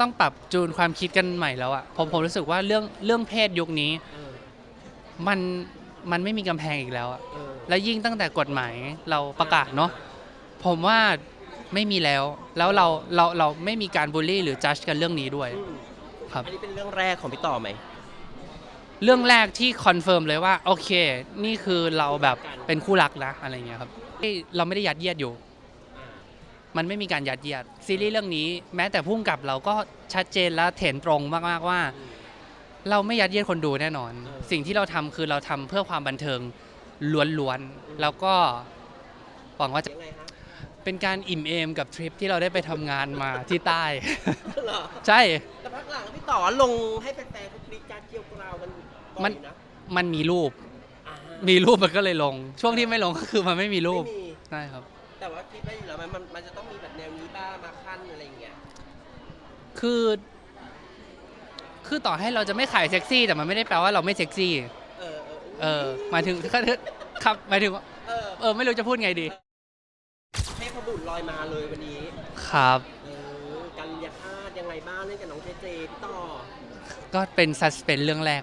ต้องปรับจูนความคิดกันใหม่แล้วอะผมผมรู้สึกว่าเรื่องเรื่องเพศยุคนี้เออมันมันไม่มีกำแพงอีกแล้วอะเออและยิ่งตั้งแต่กฎหมายเราประกาศเนาะผมว่าไม่มีแล้ว แล้วเราเราเราไม่มีการบูลลี่หรือจัดกันเรื่องนี้ด้วยอืมครับ อันนี้เป็นเรื่องแรกของพี่ต่อไหม เรื่องแรกที่คอนเฟิร์มเลยว่า โอเค นี่คือเราแบบเป็นคู่รักนะอะไรเงี้ยครับเอ้ยเราไม่ได้ยัดเยียดอยู่อ่า มันไม่มีการยัดเยียดซีรีส์เรื่องนี้ แม้แต่พุ่งกับเราก็ชัดเจนและเถนตรงมากๆว่าอืมเราไม่ยัดเยียดคนดูแน่นอนเออสิ่งที่เราทำคือเราทำเพื่อความบันเทิงล้วนๆแล้วก็หวังว่าจะยังไงฮะเป็นการอิ่มเอมกับทริปที่เราได้ไปทำงานมาที่ใต้เหรอใช่แต่พักหลังพี่ต่อลงให้แฟนๆเขากรีดการเกี่ยวกราวกันบ่อยมันนะมันมีรูปอ่ามีรูปมันก็เลยลง ช่วงที่ไม่ลงก็คือมันไม่มีรูปไม่มีใช่ครับ แต่ว่าคิดไว้อยู่แล้วมันมันมันจะต้องมีแบบแนวนี้บ้างมาขั้นอะไรอย่างเงี้ยคือ คือต่อให้เราจะไม่ขายเซ็กซี่ แต่มันไม่ได้แปลว่าเราไม่เซ็กซี่ เออเออหมายถึงครับหมายถึงว่าเออเออ ไม่รู้จะพูดไงดี เทพบุตรลอยมาเลยวันนี้ครับ เออกันยาคาดยังไงบ้างเล่นกับน้องเจเจพี่ต่อก็เป็นซัสเพนเรื่องแรก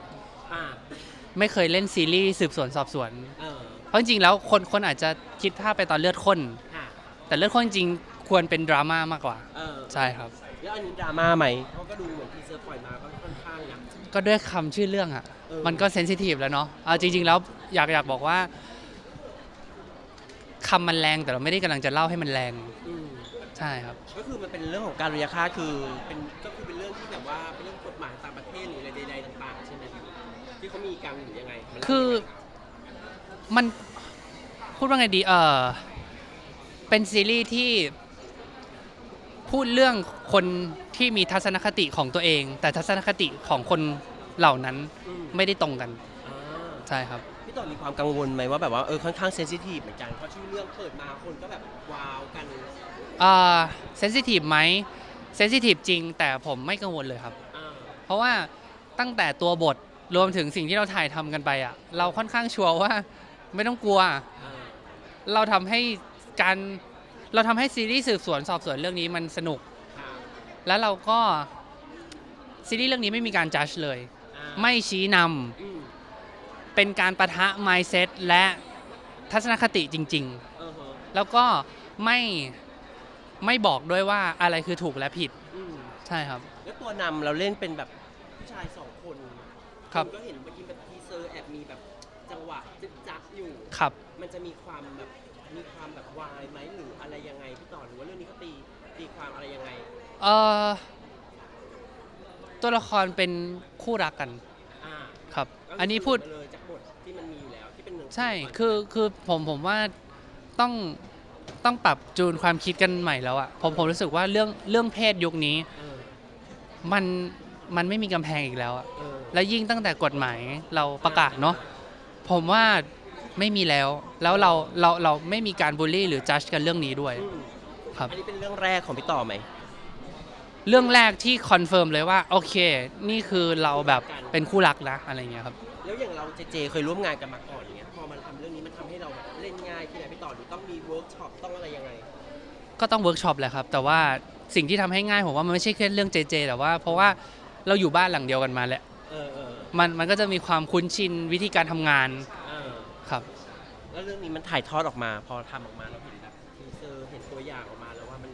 อ่าไม่เคยเล่นซีรีส์สืบสวนสอบสวน เออเพราะจริงๆแล้วคนคนอาจจะคิดภาพไปตอนเลือดข้นค่ะ แต่เลือดข้นจริงๆควรเป็นดราม่ามากกว่า เออใช่ครับ แล้วอันนี้ดราม่าไหมเขาก็ดูเหมือนทีเซอร์ปล่อยมาก็ค่อนข้างนะ ก็ด้วยคำชื่อเรื่องอะ เออ มันก็เซนซิทีฟแล้วเนาะเอาจริง ๆ แล้วอยากอยากบอกว่าคำมันแรงแต่เราไม่ได้กำลังจะเล่าให้มันแรง อืมใช่ครับ ก็คือมันเป็นเรื่องของการรุยาคาตคือเป็นก็คือเป็นเรื่องที่แบบว่าเป็นเรื่องกฎหมายต่างประเทศหรืออะไรใดๆต่างๆใช่ไหมที่เขามีกันหรือยังไงมันเล่าคือยังไงมันพูดว่าไงดี เออ เป็นซีรีส์ที่พูดเรื่องคนที่มีทัศนคติของตัวเอง แต่ทัศนคติของคนเหล่านั้นอืม ไม่ได้ตรงกันอ่าใช่ครับ พี่ต่อมีความกังวลไหมว่าแบบว่าเออค่อนข้างเซนซิทีฟเหมือนกันเพราะชื่อเรื่องเปิดมาคนก็แบบว้าวกันเอ่อเซนซิทีฟไหมเซนซิทีฟจริง แต่ผมไม่กังวลเลยครับ อ่าเพราะว่าตั้งแต่ตัวบทรวมถึงสิ่งที่เราถ่ายทำกันไปอะเราค่อนข้างชัวร์ว่าไม่ต้องกลัว อ่าเราทำให้ การเราทำให้ซีรีส์สืบสวนสอบสวนเรื่องนี้มันสนุกค่ะแล้วเราก็ซีรีส์เรื่องนี้ไม่มีการจัดเลยอ่าไม่ชี้นอืมำเป็นการประทะ mindset และทัศนคติจริงเออฮะๆแล้วก็ไม่ไม่บอกด้วยว่าอะไรคือถูกและผิดอืมใช่ครับ แล้วตัวนำเราเล่นเป็นแบบผู้ชายสองคนครับณก็เห็นเมื่อกี้แบบทีเซอร์แอบมีแบบจังหวะจึ๊กจักอยู่ครับ มันจะมีความแบบ มีความแบบวายไหมหรืออะไรยังไงพี่ต่อหรือว่าเรื่องนี้เขาตีตีความอะไรยังไง เออตัวละครเป็นคู่รักกันอ่าครับ ก็คือันนี้พูด มาเลยจากบทที่มันมีอยู่แล้วที่เป็นหนึ่งใช่ คือ คือผมผมว่าต้องต้องปรับจูนความคิดกันใหม่แล้วอะผมผมรู้สึกว่าเรื่องเรื่องเพศยุคนี้เออมันมันไม่มีกำแพงอีกแล้วอะเออและยิ่งตั้งแต่กฎหมายเราประกาศเนาะผมว่า ไม่มีแล้ว แล้วเราเราเราไม่มีการบูลลี่หรือจัดกันเรื่องนี้ด้วยอืมครับ อันนี้เป็นเรื่องแรกของพี่ต่อไหม เรื่องแรกที่คอนเฟิร์มเลยว่าโอเค นี่คือเราแบบเป็นคู่รักนะอะไรเงี้ยครับ แล้วอย่างเราเจเจเคยร่วมงานกันมาก่อนเนี้ย พอมันทำเรื่องนี้มันทำให้เราแบบเล่นง่ายที่ไหนพี่ต่อหรือต้องมีเวิร์กช็อปต้องอะไรยังไง ก็ต้องเวิร์กช็อปแหละครับ แต่ว่าสิ่งที่ทำให้ง่ายผมว่ามันไม่ใช่แค่เรื่องเจเจแต่ว่าเพราะว่าเราอยู่บ้านหลังเดียวกันมาแหละ เออเออมันมันก็จะมีความคุ้นชินวิธีการทำงานเออครับ แล้วเรื่องนี้มันถ่ายทอดออกมา พอทำออกมาเราเห็นแบบทีเซอร์เห็นตัวอย่างออกมาแล้วว่ามัน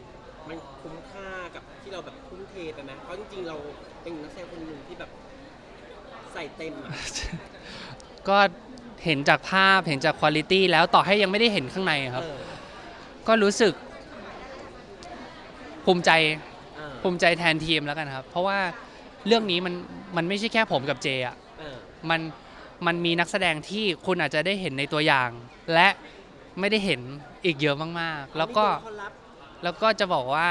มันคุ้มค่ากับที่เราแบบทุ่มเทไปไหมเพราะจริงๆเราเป็นนักแสดงคนหนึ่งที่แบบใส่เต็มอะ ก็เห็นจากภาพเห็นจากคุณภาพแล้วต่อให้ยังไม่ได้เห็นข้างในครับ เออก็รู้สึกภูมิใจเออภูมิใจแทนทีมแล้วกันครับ เพราะว่าเรื่องนี้มันมันไม่ใช่แค่ผมกับเจอะเออมัน มันมีนักแสดงที่คุณอาจจะได้เห็นในตัวอย่าง และไม่ได้เห็นอีกเยอะมากๆ แล้วก็มีคนรับแล้วก็จะบอกว่า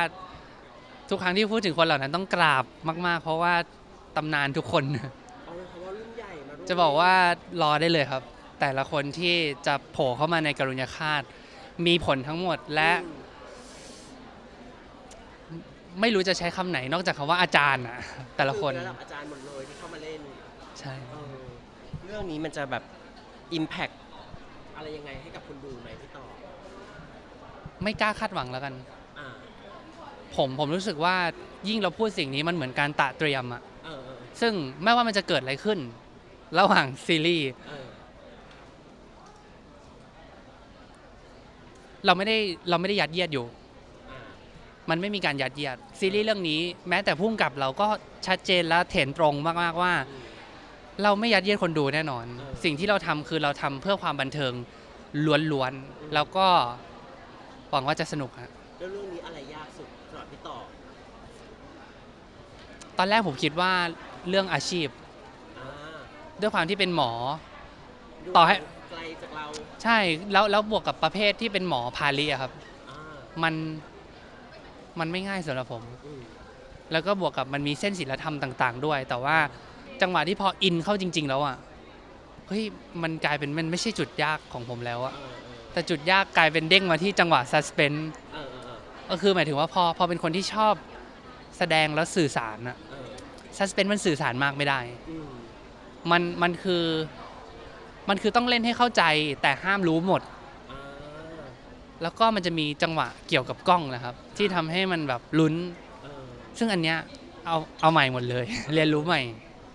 ทุกครั้งที่พูดถึงคนเหล่านั้นต้องกราบมาก ๆ เพราะว่าตำนานทุกคนเอาเลยคำว่ารุ่นใหญ่มาร่วมจะบอกว่ารอได้เลยครับ แต่ละคนที่จะโผล่เข้ามาในกรุณาคาตมีผลทั้งหมดและอืมไม่รู้จะใช้คำไหนนอกจากคำว่าอาจารย์อะแต่ละคนอระดับอาจารย์หมดเลยที่เข้ามาเล่น ใช่เออเรื่องนี้มันจะแบบ Impact อะไรยังไงให้กับคนดูไหมพี่ต่อไม่กล้าคาดหวังแล้วกัน อ่าผมผมรู้สึกว่ายิ่งเราพูดสิ่งนี้มันเหมือนการตะเตรียมอะเออเออซึ่งไม่ว่ามันจะเกิดอะไรขึ้น ระหว่างซีรีส์เออเราไม่ได้เราไม่ได้ยัดเยียดอยู่ อ่ามันไม่มีการยัดเยียดซีรีส์เรื่องนี้ แม้แต่พุ่มกับเราก็ชัดเจนและเถนตรงมากๆว่า อืม เราไม่ยัดเยียดคนดูแน่นอนเออสิ่งที่เราทำคือเราทำเพื่อความบันเทิงล้วนอืมๆแล้วก็หวังว่าจะสนุกฮะแล้วเรื่องนี้อะไรยากสุดสำหรับพี่ต่อ ตอนแรกผมคิดว่าเรื่องอาชีพอ่าด้วยความที่เป็นหมอดูต่อให้ไกลจากเรา ใช่แล้วแล้วบวกกับประเภทที่เป็นหมอพาลีอะครับอ่ามันมันไม่ง่ายสำหรับผมอืมแล้วก็บวกกับมันมีเส้นศิลธรรมต่าง ๆ ด้วย แต่ว่า จังหวะที่พออินเข้าจริง ๆ แล้วอะเฮ้ยมันกลายเป็นมันไม่ใช่จุดยากของผมแล้วอะเออแต่จุดยากกลายเป็นเด้งมาที่จังหวะซัสเพนเออเออเออก็คือหมายถึงว่าพอพอเป็นคนที่ชอบแสดงแล้วสื่อสารอะเออซัสเพนมันสื่อสารมากไม่ได้อืมมันมันคือมันคือต้องเล่นให้เข้าใจแต่ห้ามรู้หมดอ่าแล้วก็มันจะมีจังหวะเกี่ยวกับกล้องนะครับ ที่ทำให้มันแบบลุ้นเออซึ่งอันเนี้ยเอาเอาใหม่หมดเลย เรียนรู้ใหม่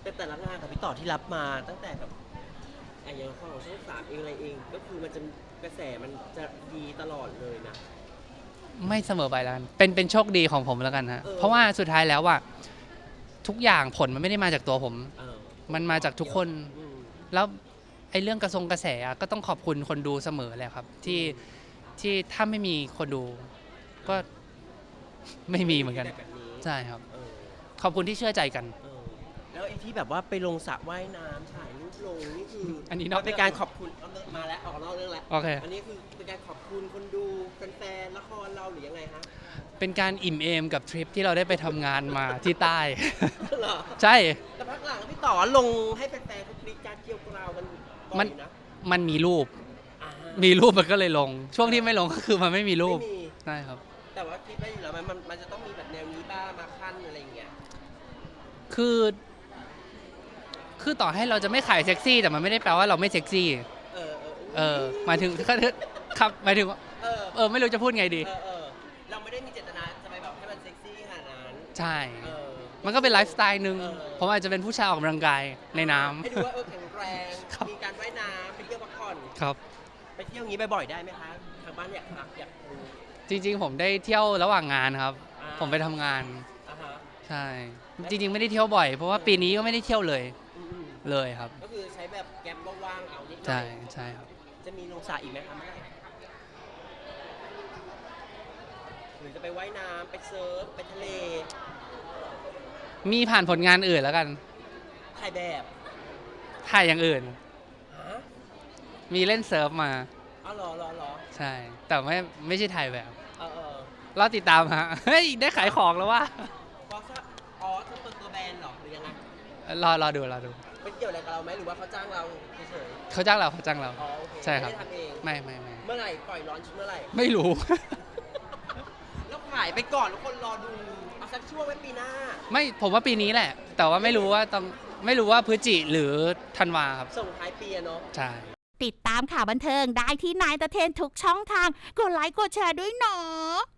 แต่แต่ละงานกับพี่ต่อที่รับมาตั้งแต่แบบไอ้อย่างของช่องสามเองอะไรเอง ก็คือมันจะกระแสมันจะดีตลอดเลยนะ ไม่เสมอไปแล้วกันเป็นเป็นโชคดีของผมแล้วกันฮะ เออ เพราะว่าสุดท้ายแล้วว่าทุกอย่างผลมันไม่ได้มาจากตัวผม เออมันมาจากทุกคน อืม แล้วไอ้เรื่องกระทรงกระแสอะก็ต้องขอบคุณคนดูเสมอแหละครับ ที่ที่ถ้าไม่มีคนดู ก็ ไม่มีเหมือนกัน แบบนี้ใช่ครับ เออขอบคุณที่เชื่อใจกัน เออ แล้วไอ้ที่แบบว่าไปลงสระว่ายน้ำถ่ายรูปลงนี่คืออัอันนี้นอกเป็นการขอบคุณเอามาแล้วออกนอกเรื่องแล้วโอเค อันนี้คือเป็นการขอบคุณคนดูแฟนๆละครเราหรือยังไงฮะเป็นการอิ่มเอมกับทริปที่เราได้ไปทำงานมาที่ใต้ เหรอใช่ แต่พักหลังพี่ต่อลงให้แฟนๆเขาคลิกการเกี่ยวกราวกันบ่มัอยนนะมันมีรูป อ่ามีรูปมันก็เลยลง ช่วงที่ไม่ลงก็คือมันไม่มีรูป ไม่มี ใช่ครับ แต่ว่าคิดได้อยู่แล้วมันมันมันจะต้องมีแบบแนวนี้บ้างมาขั้นอะไรอย่างเงี้ย คือ คือต่อให้เราจะไม่ขายเซ็กซี่ แต่มันไม่ได้แปลว่าเราไม่เซ็กซี่ เออเออเออหมายถึงครับหมายถึงว่าเออเออไม่รู้จะพูดไงดีเออเออเราไม่ได้มีเจตนาจะไปแบบให้มันเซ็กซี่ขนาดนั้นใช่ เออ มันก็เป็นไลฟ์สไตล์หนึ่งเออ ผมอาจจะเป็นผู้ชายออกกำลังกายในน้ำ ให้ดูว่าเออแข็งแรง ครับ มีการว่ายน้ำไปเที่ยวพักผ่อน ครับ ไปเที่ยวอย่างนี้บ่อยๆได้ไหมคะทางบ้านอยากพักอยากดูจริงๆ ผมได้เที่ยวระหว่างงานครับ อ่าผมไปทำงาน อ่าฮะ ใช่ จริงๆ ไม่ได้เที่ยวบ่อย เพราะว่าปีนี้ก็ไม่ได้เที่ยวเลยอืม เลยครับๆก็คือใช้แบบแกมว่างๆเอานิดหน่ใช่อยใช่ครับ จะมีลงสระอีกไหมคะเมื่อไหร่หรือจะไปว่ายน้ำไปเซิร์ฟไปทะเล มีผ่านผลงานอื่นแล้วกัน ถ่ายแบบถ่ายอย่างอื่น ฮะมีเล่นเซิร์ฟมา อ๋อเหรอเหรอเหรอใช่ แต่ไม่ไม่ใช่ถ่ายแบบ เออเออรอติดตามฮะ เฮ้ย ได้ขายของแล้วว่าเพราะว่าอ๋อจะเปิดตัวแบรนด์เหรอหรือยังไง รอรอดูรอดู เป็นเกี่ยวอะไรกับเราไหมหรือว่าเขาจ้างเราเฉยเขาจ้างเราเขาจ้างเรา ๆอ๋อโอเคใช่ครับ ไม่ได้ทำเองไม่ไม่ไม่เมื่อไหร่ปล่อยร้อนชุดเมื่อไหร่ ไม่รู้ แล้วขายไปก่อนแล้วคนรอดูเอาสักช่วงไว้ปีหน้า ไม่ผมว่าปีนี้แหละ แต่ว่าไม่รู้ว่าต้องไม่รู้ว่าพฤศจิหรือธันวาครับส่งท้ายปีอะเนาะ ใช่ ติดตามข่าวบันเทิงได้ที่นายตะเทนทุกช่องทาง กดไลค์กดแชร์ด้วยเนาะ